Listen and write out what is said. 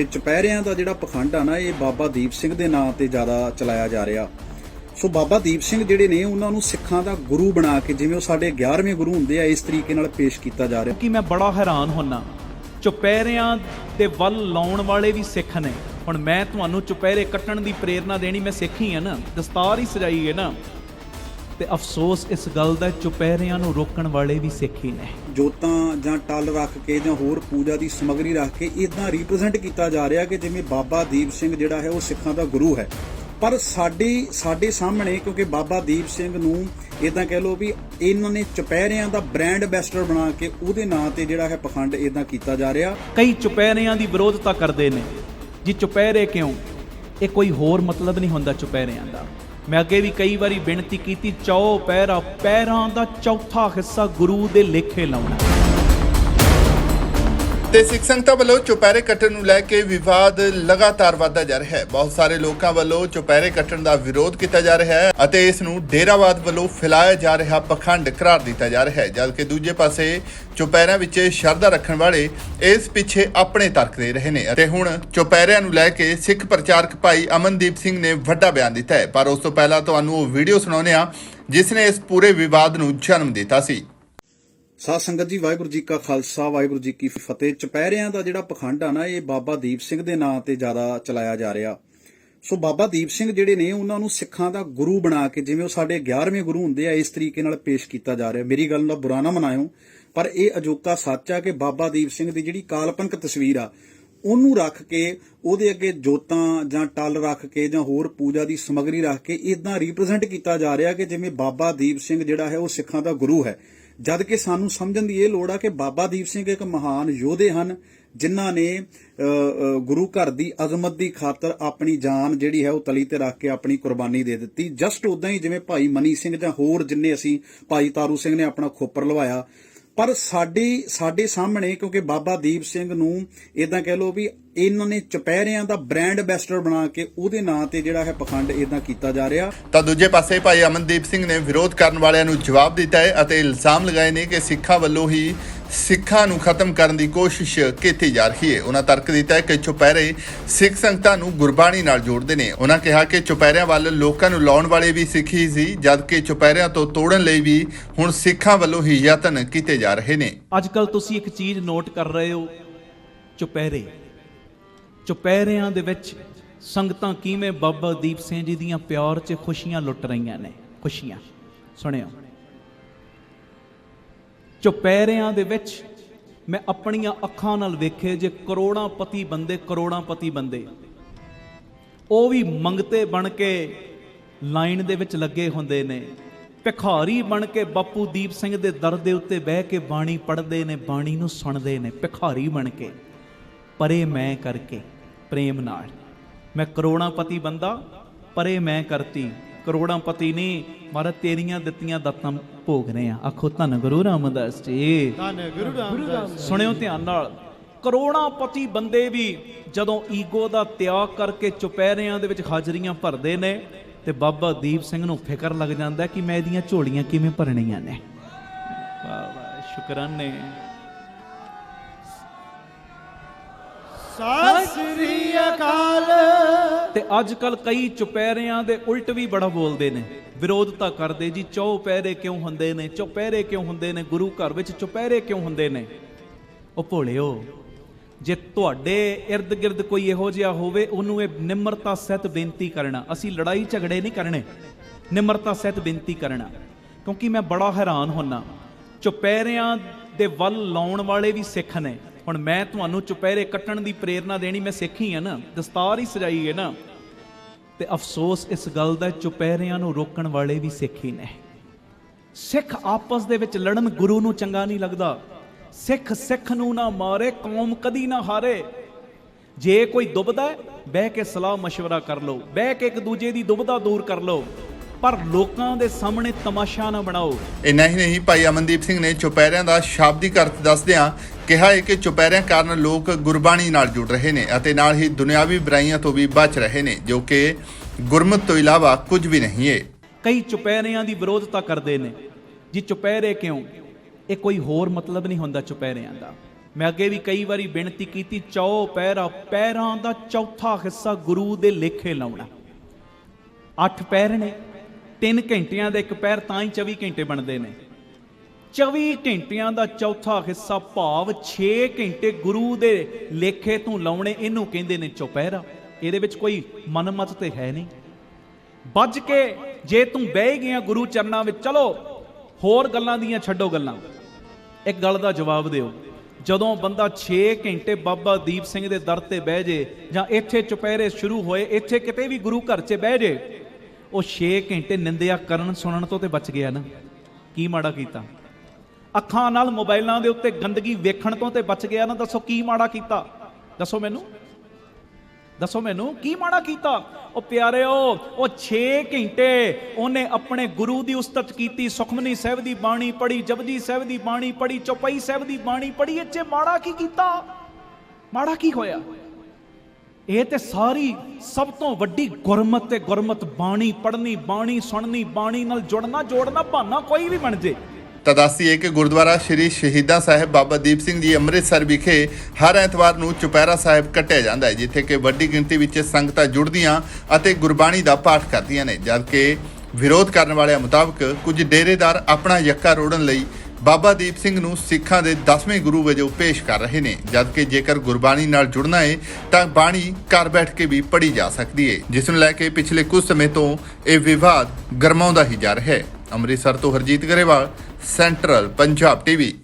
ਇਹ ਚੁਪਹਿਰਿਆਂ ਦਾ ਜਿਹੜਾ ਪਖੰਡ ਆ ਨਾ, ਇਹ ਬਾਬਾ ਦੀਪ ਸਿੰਘ ਦੇ ਨਾਂ ਤੇ ਜ਼ਿਆਦਾ ਚਲਾਇਆ ਜਾ ਰਿਹਾ। ਸੋ ਬਾਬਾ ਦੀਪ ਸਿੰਘ ਜਿਹੜੇ ਨੇ, ਉਹਨਾਂ ਨੂੰ ਸਿੱਖਾਂ ਦਾ ਗੁਰੂ ਬਣਾ ਕੇ ਜਿਵੇਂ ਉਹ ਸਾਡੇ 11ਵੇਂ ਗੁਰੂ ਹੁੰਦੇ ਆ, ਇਸ ਤਰੀਕੇ ਨਾਲ ਪੇਸ਼ ਕੀਤਾ ਜਾ ਰਿਹਾ। ਕਿ ਮੈਂ ਬੜਾ ਹੈਰਾਨ ਹੁੰਨਾ। ਚੁਪਹਿਰਿਆਂ ਦੇ ਵੱਲ ਲਾਉਣ ਵਾਲੇ ਵੀ ਸਿੱਖ ਨੇ। ਹੁਣ ਮੈਂ ਤੁਹਾਨੂੰ ਚੁਪਹਿਰੇ ਕੱਟਣ ਦੀ ਪ੍ਰੇਰਣਾ ਦੇਣੀ ਮੈਂ ਸਿੱਖ ਹੀ ਆ ਨਾ। ਦਸਤਾਰ ਹੀ ਸਜਾਈ ਹੈ ਨਾ। ਤੇ ਅਫਸੋਸ ਇਸ ਗੱਲ ਦਾ ਚੁਪਹਿਰਿਆਂ ਨੂੰ ਰੋਕਣ ਵਾਲੇ ਵੀ ਸਿੱਖ ਹੀ ਨੇ। ਜੋਤਾਂ ਜਾਂ ਟੱਲ ਰੱਖ ਕੇ ਜਾਂ ਹੋਰ ਪੂਜਾ ਦੀ ਸਮੱਗਰੀ ਰੱਖ ਕੇ ਇਦਾਂ ਰਿਪਰੈਜ਼ੈਂਟ ਕੀਤਾ ਜਾ ਰਿਹਾ ਕਿ ਜਿਵੇਂ ਬਾਬਾ ਦੀਪ ਸਿੰਘ ਜਿਹੜਾ ਹੈ ਉਹ ਸਿੱਖਾਂ ਦਾ ਗੁਰੂ ਹੈ। ਪਰ ਸਾਡੀ ਸਾਡੇ ਸਾਹਮਣੇ ਕਿਉਂਕਿ ਬਾਬਾ ਦੀਪ ਸਿੰਘ ਨੂੰ ਇਦਾਂ ਕਹਿ ਲਓ ਵੀ ਇਹਨਾਂ ਨੇ ਚੁਪਹਿਰਿਆਂ ਦਾ ਬ੍ਰਾਂਡ ਐਂਬੈਸਡਰ ਬਣਾ ਕੇ ਉਹਦੇ ਨਾਂ ਤੇ ਜਿਹੜਾ ਹੈ ਪਖੰਡ ਇਦਾਂ ਕੀਤਾ ਜਾ ਰਿਹਾ। ਕਈ ਚੁਪਹਿਰਿਆਂ ਦੀ ਵਿਰੋਧਤਾ ਕਰਦੇ ਨੇ। ਜੀ ਚੁਪਹਿਰੇ ਕਿਉਂ? ਇਹ ਕੋਈ ਹੋਰ ਮਤਲਬ ਨਹੀਂ ਹੁੰਦਾ ਚੁਪਹਿਰਿਆਂ ਦਾ। ਮੈਂ ਅੱਗੇ ਵੀ ਕਈ ਵਾਰੀ ਬੇਨਤੀ ਕੀਤੀ ਚੌ ਪਹਿਰਾ ਪੈਰਾਂ ਦਾ ਚੌਥਾ ਹਿੱਸਾ ਗੁਰੂ ਦੇ ਲੇਖੇ ਲਾਉਣਾ। ਤੇ ਸਿੱਖ ਸੰਗਤਾਂ ਵੱਲੋਂ ਚੁਪਹਿਰੇ ਕੱਟਣ ਨੂੰ ਲੈ ਕੇ ਵਿਵਾਦ ਲਗਾਤਾਰ ਵਧਦਾ ਜਾ ਰਿਹਾ ਹੈ। ਬਹੁਤ ਸਾਰੇ ਲੋਕਾਂ ਵੱਲੋਂ ਚੁਪਹਿਰੇ ਕੱਟਣ ਦਾ ਵਿਰੋਧ ਕੀਤਾ ਜਾ ਰਿਹਾ ਹੈ ਅਤੇ ਇਸ ਨੂੰ ਡੇਰਾਵਾਦ ਵੱਲੋਂ ਫੈਲਾਇਆ ਜਾ ਰਿਹਾ ਪਖੰਡ ਕਰਾਰ ਦਿੱਤਾ ਜਾ ਰਿਹਾ ਹੈ, ਜਦਕਿ ਦੂਜੇ ਪਾਸੇ ਚੁਪਹਿਰਿਆਂ ਵਿੱਚ ਸ਼ਰਧਾ ਰੱਖਣ ਵਾਲੇ ਇਸ ਪਿੱਛੇ ਆਪਣੇ ਤਰਕ ਦੇ ਰਹੇ ਨੇ ਅਤੇ ਹੁਣ ਚੁਪਹਿਰਿਆਂ ਨੂੰ ਲੈ ਕੇ ਸਿੱਖ ਪ੍ਰਚਾਰਕ ਭਾਈ ਅਮਨਦੀਪ ਸਿੰਘ ਨੇ ਵੱਡਾ ਬਿਆਨ ਦਿੱਤਾ ਹੈ। ਪਰ ਉਸ ਤੋਂ ਪਹਿਲਾਂ ਤੁਹਾਨੂੰ ਉਹ ਵੀਡੀਓ ਸੁਣਾਉਂਦੇ ਹਾਂ, ਜਿਸ ਨੇ ਇਸ ਪੂਰੇ ਵਿਵਾਦ ਨੂੰ ਜਨਮ ਦਿੱਤਾ ਸੀ। ਸਾਧ ਸੰਗਤ ਜੀ, ਵਾਹਿਗੁਰੂ ਜੀ ਕਾ ਖਾਲਸਾ, ਵਾਹਿਗੁਰੂ ਜੀ ਕੀ ਫਤਿਹ। ਚੁਪਹਿਰਿਆਂ ਦਾ ਜਿਹੜਾ ਪਖੰਡ ਆ ਨਾ, ਇਹ ਬਾਬਾ ਦੀਪ ਸਿੰਘ ਦੇ ਨਾਂ ਤੇ ਜ਼ਿਆਦਾ ਚਲਾਇਆ ਜਾ ਰਿਹਾ। ਸੋ ਬਾਬਾ ਦੀਪ ਸਿੰਘ ਜਿਹੜੇ ਨੇ, ਉਹਨਾਂ ਨੂੰ ਸਿੱਖਾਂ ਦਾ ਗੁਰੂ ਬਣਾ ਕੇ, ਜਿਵੇਂ ਉਹ ਸਾਡੇ 11ਵੇਂ ਗੁਰੂ ਹੁੰਦੇ ਆ, ਇਸ ਤਰੀਕੇ ਨਾਲ ਪੇਸ਼ ਕੀਤਾ ਜਾ ਰਿਹਾ। ਮੇਰੀ ਗੱਲ ਦਾ ਬੁਰਾ ਨਾ ਮਨਾਇਓ, ਪਰ ਇਹ ਅਜੋਕਾ ਸੱਚ ਆ ਕਿ ਬਾਬਾ ਦੀਪ ਸਿੰਘ ਦੀ ਜਿਹੜੀ ਕਾਲਪਨਿਕ ਤਸਵੀਰ ਆ, ਉਹਨੂੰ ਰੱਖ ਕੇ, ਉਹਦੇ ਅੱਗੇ ਜੋਤਾਂ ਜਾਂ ਟੱਲ ਰੱਖ ਕੇ ਜਾਂ ਹੋਰ ਪੂਜਾ ਦੀ ਸਮੱਗਰੀ ਰੱਖ ਕੇ ਇਦਾਂ ਰਿਪਰੈਜ਼ੈਂਟ ਕੀਤਾ ਜਾ ਰਿਹਾ ਕਿ ਜਿਵੇਂ ਬਾਬਾ ਦੀਪ ਸਿੰਘ ਜਿਹੜਾ ਹੈ, ਉਹ ਸਿੱਖਾਂ ਦਾ ਗੁਰੂ ਹੈ। ਜਦ ਕਿ ਸਾਨੂੰ ਸਮਝਣ ਦੀ ਇਹ ਲੋੜ ਆ ਕਿ ਬਾਬਾ ਦੀਪ ਸਿੰਘ ਇੱਕ ਮਹਾਨ ਯੋਧੇ ਹਨ, ਜਿਨ੍ਹਾਂ ਨੇ ਗੁਰੂ ਘਰ ਦੀ ਅਜ਼ਮਤ ਦੀ ਖਾਤਰ ਆਪਣੀ ਜਾਨ ਜਿਹੜੀ ਹੈ ਉਹ ਤਲੀ ਤੇ ਰੱਖ ਕੇ ਆਪਣੀ ਕੁਰਬਾਨੀ ਦੇ ਦਿੱਤੀ। ਜਸਟ ਉਦਾਂ ਹੀ ਜਿਵੇਂ ਭਾਈ ਮਨੀ ਸਿੰਘ ਜਾਂ ਹੋਰ ਜਿੰਨੇ ਅਸੀਂ, ਭਾਈ ਤਾਰੂ ਸਿੰਘ ਨੇ ਆਪਣਾ ਖੋਪਰ ਲਵਾਇਆ ਪਰ ਸਾਡੀ, ਸਾਡੇ ਸਾਹਮਣੇ, ਕਿਉਂਕਿ ਬਾਬਾ ਦੀਪ ਸਿੰਘ ਨੂੰ ਇਦਾਂ ਕਹਿ ਲਓ ਵੀ ਇਹਨਾਂ ਨੇ ਚਪਹਿਰਿਆਂ ਦਾ ਬ੍ਰਾਂਡ ਐਂਬੈਸਡਰ ਬਣਾ ਕੇ ਉਹਦੇ ਨਾਂ ਤੇ ਜਿਹੜਾ ਹੈ ਪਖੰਡ ਇਦਾਂ ਕੀਤਾ ਜਾ ਰਿਹਾ। ਤਾਂ ਦੂਜੇ ਪਾਸੇ ਭਾਈ ਅਮਨਦੀਪ ਸਿੰਘ ਨੇ ਵਿਰੋਧ ਕਰਨ ਵਾਲਿਆਂ ਨੂੰ ਜਵਾਬ ਦਿੱਤਾ ਹੈ ਅਤੇ ਇਲਜ਼ਾਮ ਲਗਾਏ ਨੇ ਕਿ ਸਿੱਖਾਂ ਵੱਲੋਂ ਹੀ ਸਿੱਖਾਂ ਨੂੰ ਖਤਮ ਕਰਨ ਦੀ ਕੋਸ਼ਿਸ਼ ਕੀਤੀ ਜਾ ਰਹੀ ਹੈ। ਉਹਨਾਂ ਤਰਕ ਦਿੱਤਾ ਹੈ ਕਿ ਚੁਪਹਿਰੇ ਸਿੱਖ ਸੰਗਤਾਂ ਨੂੰ ਗੁਰਬਾਣੀ ਨਾਲ ਜੋੜਦੇ ਨੇ। ਉਹਨਾਂ ਕਿਹਾ ਕਿ ਚੁਪਹਿਰਿਆਂ ਵੱਲ ਲੋਕਾਂ ਨੂੰ ਲਾਉਣ ਵਾਲੇ ਵੀ ਸਿੱਖੀ ਹੀ ਸੀ, ਜਦਕਿ ਚੁਪਹਿਰਿਆਂ ਤੋਂ ਤੋੜਨ ਲਈ ਵੀ ਹੁਣ ਸਿੱਖਾਂ ਵੱਲੋਂ ਹੀ ਯਤਨ ਕੀਤੇ ਜਾ ਰਹੇ ਨੇ। ਅੱਜ ਕੱਲ ਤੁਸੀਂ ਇੱਕ ਚੀਜ਼ ਨੋਟ ਕਰ ਰਹੇ ਹੋ, ਚੁਪਹਿਰੇ। ਚੁਪਹਿਰਿਆਂ ਦੇ ਵਿੱਚ ਸੰਗਤਾਂ ਕਿਵੇਂ ਬਾਬਾ ਦੀਪ ਸਿੰਘ ਜੀ ਦੀਆਂ ਪਿਆਰ 'ਚ ਖੁਸ਼ੀਆਂ ਲੁੱਟ ਰਹੀਆਂ ਨੇ। ਖੁਸ਼ੀਆਂ। ਸੁਣਿਓ। ਚੁਪਹਿਰਿਆਂ ਦੇ ਵਿੱਚ ਮੈਂ ਆਪਣੀਆਂ ਅੱਖਾਂ ਨਾਲ ਵੇਖੇ ਜੇ ਕਰੋੜਾਂ ਪਤੀ ਬੰਦੇ, ਕਰੋੜਾਂ ਪਤੀ ਬੰਦੇ। ਉਹ ਵੀ ਮੰਗਤੇ ਬਣ ਕੇ ਲਾਈਨ ਦੇ ਵਿੱਚ ਲੱਗੇ ਹੁੰਦੇ ਨੇ। ਭਿਖਾਰੀ ਬਣ ਕੇ ਬਾਪੂ ਦੀਪ ਸਿੰਘ ਦੇ ਦਰ ਦੇ ਉੱਤੇ ਬਹਿ ਕੇ ਬਾਣੀ ਪੜ੍ਹਦੇ ਨੇ, ਬਾਣੀ ਨੂੰ ਸੁਣਦੇ ਨੇ, ਭਿਖਾਰੀ ਬਣ ਕੇ। ਪਰੇ ਮੈਂ ਕਰਕੇ, ਪ੍ਰੇਮ ਨਾਲ। ਮੈਂ ਕਰੋੜਾਂ ਪਤੀ ਬੰਦਾ, ਪਰੇ ਮੈਂ ਕਰਤੀ। ਕਰੋੜਾਂ ਪਤੀ ਨਹੀਂ ਮਾਰਾ ਤੇਰੀਆਂ ਦਿੱਤੀਆਂ ਦਾਤਾਂ ਭੋਗ ਰਹੇ ਆ। ਆਖੋ ਧੰਨ ਗੁਰੂ ਰਾਮਦਾਸ ਜੀ। ਧੰਨ ਗੁਰੂ ਰਾਮਦਾਸ ਸੁਣਿਓ ਧਿਆਨ ਨਾਲ। ਕਰੋੜਾਂ ਪਤੀ ਬੰਦੇ ਵੀ ਜਦੋਂ ਈਗੋ ਦਾ ਤਿਆਗ ਕਰਕੇ ਚੁਪਹਿਰਿਆਂ ਦੇ ਵਿੱਚ ਹਾਜ਼ਰੀਆਂ ਭਰਦੇ ਨੇ ਤੇ ਬਾਬਾ ਦੀਪ ਸਿੰਘ ਨੂੰ ਫਿਕਰ ਲੱਗ ਜਾਂਦਾ ਕਿ ਮੈਂ ਇਹਦੀਆਂ ਝੋਲੀਆਂ ਕਿਵੇਂ ਭਰਣੀਆਂ ਨੇ। ਵਾਹ ਵਾਹ ਸ਼ੁਕਰਾਨੇ। ਸਤਿ ਸ੍ਰੀ ਅਕਾਲ ਤੇ ਅੱਜ ਕੱਲ ਕਈ ਚੁਪਹਿਰਿਆਂ ਦੇ ਉਲਟ ਵੀ ਬੜਾ ਬੋਲਦੇ ਨੇ। ਵਿਰੋਧ ਤਾਂ ਕਰਦੇ ਜੀ ਚੌਪਹਿਰੇ ਕਿਉਂ ਹੁੰਦੇ ਨੇ? ਚੁਪਹਿਰੇ ਕਿਉਂ ਹੁੰਦੇ ਨੇ? ਗੁਰੂ ਘਰ ਵਿੱਚ ਚੁਪਹਿਰੇ ਕਿਉਂ ਹੁੰਦੇ ਨੇ? ਉਹ ਭੋਲਿਓ, ਜੇ ਤੁਹਾਡੇ ird ਗਿਰਦ ਕੋਈ ਇਹੋ ਜਿਹਾ ਹੋਵੇ, ਉਹਨੂੰ ਇਹ ਨਿਮਰਤਾ ਸਹਿਤ ਬੇਨਤੀ ਕਰਨਾ। ਅਸੀਂ ਲੜਾਈ ਝਗੜੇ ਨਹੀਂ ਕਰਨੇ। ਨਿਮਰਤਾ ਸਹਿਤ ਬੇਨਤੀ ਕਰਨਾ। ਕਿਉਂਕਿ ਮੈਂ ਬੜਾ ਹੈਰਾਨ ਹੁੰਨਾ। ਚੁਪਹਿਰਿਆਂ ਦੇ ਵੱਲ ਲਾਉਣ ਵਾਲੇ ਵੀ ਸਿੱਖ ਨੇ। ਹੁਣ ਮੈਂ ਤੁਹਾਨੂੰ ਚੁਪਹਿਰੇ ਕੱਟਣ ਦੀ ਪ੍ਰੇਰਣਾ ਦੇਣੀ ਮੈਂ ਸਿੱਖ ਹੀ ਆ ਨਾ। ਦਸਤਾਰ ਹੀ ਸਜਾਈ ਹੈ ਨਾ। ਤੇ ਅਫਸੋਸ ਇਸ ਗੱਲ ਦਾ ਚੁਪਹਿਰਿਆਂ ਨੂੰ ਰੋਕਣ ਵਾਲੇ ਵੀ ਸਿੱਖ ਹੀ ਨੇ ਸਿੱਖ ਆਪਸ ਦੇ ਵਿੱਚ ਲੜਨ ਗੁਰੂ ਨੂੰ ਚੰਗਾ ਨਹੀਂ ਲੱਗਦਾ ਸਿੱਖ ਸਿੱਖ ਨੂੰ ਨਾ ਮਾਰੇ ਕੌਮ ਕਦੀ ਨਾ ਹਾਰੇ ਜੇ ਕੋਈ ਦੁਬਦਾ ਹੈ, ਬਹਿ ਕੇ ਸਲਾਹ مشورہ ਕਰ ਲਓ ਬਹਿ ਕੇ ਇੱਕ ਦੂਜੇ ਦੀ ਦੁਬਦਾ ਦੂਰ ਕਰ ਲਓ ਪਰ ਲੋਕਾਂ ਦੇ ਸਾਹਮਣੇ ਤਮਾਸ਼ਾ ਨਾ ਬਣਾਓ। ਇੰਨਾ ਹੀ ਨਹੀਂ ਭਾਈ ਅਮਨਦੀਪ ਸਿੰਘ ਨੇ ਚੁਪਹਿਰਿਆਂ ਦਾ ਸ਼ਾਬਦਿਕ ਅਰਥ ਦੱਸਦਿਆਂ ਕਿਹਾ ਹੈ ਕਿ ਚੁਪਹਿਰਿਆਂ ਕਾਰਨ ਲੋਕ ਗੁਰਬਾਣੀ ਨਾਲ ਜੁੜ ਰਹੇ ਨੇ ਅਤੇ ਨਾਲ ਹੀ ਦੁਨਿਆਵੀ ਬੁਰਾਈਆਂ ਤੋਂ ਵੀ ਬਚ ਰਹੇ ਨੇ ਜੋ ਕਿ ਗੁਰਮਤ ਤੋਂ ਇਲਾਵਾ ਕੁਝ ਵੀ ਨਹੀਂ ਹੈ ਕਈ ਚੁਪਹਿਰਿਆਂ ਦੀ ਵਿਰੋਧਤਾ ਕਰਦੇ ਨੇ। ਜੀ ਚੁਪਹਿਰੇ ਕਿਉਂ? ਇਹ ਕੋਈ ਹੋਰ ਮਤਲਬ ਨਹੀਂ ਹੁੰਦਾ ਚੁਪਹਿਰਿਆਂ ਦਾ। ਮੈਂ ਅੱਗੇ ਵੀ ਕਈ ਵਾਰੀ ਬੇਨਤੀ ਕੀਤੀ ਚੌ ਪੈਰਾ ਪੈਰਾਂ ਦਾ ਚੌਥਾ ਹਿੱਸਾ ਗੁਰੂ ਦੇ ਲੇਖੇ ਲਾਉਣਾ। ਅੱਠ ਪੈਰ ਨੇ 3 ਘੰਟਿਆਂ ਦਾ ਇੱਕ ਪੈਰ ਤਾਂ ਹੀ 24 ਘੰਟੇ ਬਣਦੇ ਨੇ। 24 ਘੰਟਿਆਂ ਦਾ ਚੌਥਾ ਹਿੱਸਾ ਭਾਵ 6 ਘੰਟੇ ਗੁਰੂ ਦੇ ਲੇਖੇ ਤੋਂ ਲਾਉਣੇ ਇਹਨੂੰ ਕਹਿੰਦੇ ਨੇ ਚੁਪਹਿਰਾ। ਇਹਦੇ ਵਿੱਚ ਕੋਈ ਮਨਮਤ ਤੇ ਹੈ ਨਹੀਂ। ਵੱਜ ਕੇ ਜੇ ਤੂੰ ਬਹਿ ਗਿਆ ਗੁਰੂ ਚਰਨਾਂ ਵਿੱਚ, ਚਲੋ ਹੋਰ ਗੱਲਾਂ ਦੀਆਂ ਛੱਡੋ ਗੱਲਾਂ। ਇੱਕ ਗੱਲ ਦਾ ਜਵਾਬ ਦਿਓ। ਜਦੋਂ ਬੰਦਾ 6 ਘੰਟੇ ਬਾਬਾ ਦੀਪ ਸਿੰਘ ਦੇ ਦਰ ਤੇ ਬਹਿ ਜੇ ਜਾਂ ਇੱਥੇ ਚੁਪਹਿਰੇ ਸ਼ੁਰੂ ਹੋਏ, ਇੱਥੇ ਕਿਤੇ ਵੀ ਗੁਰੂ ਘਰ 'ਚ ਬਹਿ ਜੇ ਉਹ 6 ਘੰਟੇ ਨਿੰਦਿਆ ਕਰਨ, ਸੁਣਨ ਤੋਂ ਤੇ ਬਚ ਗਿਆ ਨਾ। ਕੀ ਮਾੜਾ ਕੀਤਾ? ਅੱਖਾਂ ਨਾਲ ਮੋਬਾਈਲਾਂ ਦੇ ਉੱਤੇ ਗੰਦਗੀ ਵੇਖਣ ਤੋਂ ਤੇ ਬਚ ਗਿਆ ਨਾ। ਦੱਸੋ ਕੀ ਮਾੜਾ ਕੀਤਾ? ਦੱਸੋ ਮੈਨੂੰ। ਦੱਸੋ ਮੈਨੂੰ, ਕੀ ਮਾੜਾ ਕੀਤਾ? ਉਹ ਪਿਆਰਿਓ, ਉਹ 6 ਘੰਟੇ ਉਹਨੇ ਆਪਣੇ ਗੁਰੂ ਦੀ ਉਸਤਤ ਕੀਤੀ। ਸੁਖਮਨੀ ਸਾਹਿਬ ਦੀ ਬਾਣੀ ਪੜ੍ਹੀ, ਜਪਜੀ ਸਾਹਿਬ ਦੀ ਬਾਣੀ ਪੜ੍ਹੀ, ਚੌਪਈ ਸਾਹਿਬ ਦੀ ਬਾਣੀ ਪੜ੍ਹੀ ਇੱਥੇ ਮਾੜਾ ਕੀ ਕੀਤਾ? ਮਾੜਾ ਕੀ ਹੋਇਆ? ਇਹ ਤੇ ਸਾਰੀ ਸਭ ਤੋਂ ਵੱਡੀ ਗੁਰਮਤ ਤੇ ਗੁਰਮਤ ਬਾਣੀ ਪੜ੍ਹਨੀ, ਬਾਣੀ ਸੁਣਨੀ, ਬਾਣੀ ਨਾਲ ਜੁੜਨਾ, ਜੋੜਨਾ ਬਹਾਨਾ ਕੋਈ ਵੀ ਬਣ ਜੇ। ਤਾਂ ਦੱਸੀਏ ਕਿ ਗੁਰਦੁਆਰਾ ਸ਼੍ਰੀ ਸ਼ਹੀਦਾਂ ਸਾਹਿਬ ਬਾਬਾ ਦੀਪ ਸਿੰਘ ਜੀ ਅੰਮ੍ਰਿਤਸਰ ਵਿਖੇ ਹਰ ਐਤਵਾਰ ਨੂੰ ਚੁਪਹਿਰਾ ਸਾਹਿਬ ਕੱਟਿਆ ਜਾਂਦਾ ਹੈ, ਜਿੱਥੇ ਕਿ ਵੱਡੀ ਗਿਣਤੀ ਵਿੱਚ ਸੰਗਤਾਂ ਜੁੜਦੀਆਂ ਅਤੇ ਗੁਰਬਾਣੀ ਦਾ ਪਾਠ ਕਰਦੀਆਂ ਨੇ, ਜਦਕਿ ਵਿਰੋਧ ਕਰਨ ਵਾਲਿਆਂ ਮੁਤਾਬਕ ਕੁਝ ਡੇਰੇਦਾਰ ਆਪਣਾ ਯੱਕਾ ਰੋੜਨ ਲਈ ਬਾਬਾ ਦੀਪ ਸਿੰਘ ਨੂੰ ਸਿੱਖਾਂ ਦੇ 10ਵੇਂ ਗੁਰੂ ਵਜੋਂ ਪੇਸ਼ ਕਰ ਰਹੇ ਨੇ। ਜਦਕਿ ਜੇਕਰ ਗੁਰਬਾਣੀ ਨਾਲ ਜੁੜਨਾ ਹੈ ਤਾਂ ਬਾਣੀ ਘਰ ਬੈਠ ਕੇ ਵੀ ਪੜ੍ਹੀ ਜਾ ਸਕਦੀ ਹੈ ਜਿਸ ਨੂੰ ਲੈ ਕੇ ਪਿਛਲੇ ਕੁਝ ਸਮੇਂ ਤੋਂ ਇਹ ਵਿਵਾਦ ਗਰਮਾਉਂਦਾ ਹੀ ਜਾ ਰਿਹਾ ਹੈ ਅੰਮ੍ਰਿਤਸਰ ਤੋਂ ਹਰਜੀਤ ਗਰੇਵਾਲ, ਸੈਂਟਰਲ ਪੰਜਾਬ ਟੀਵੀ।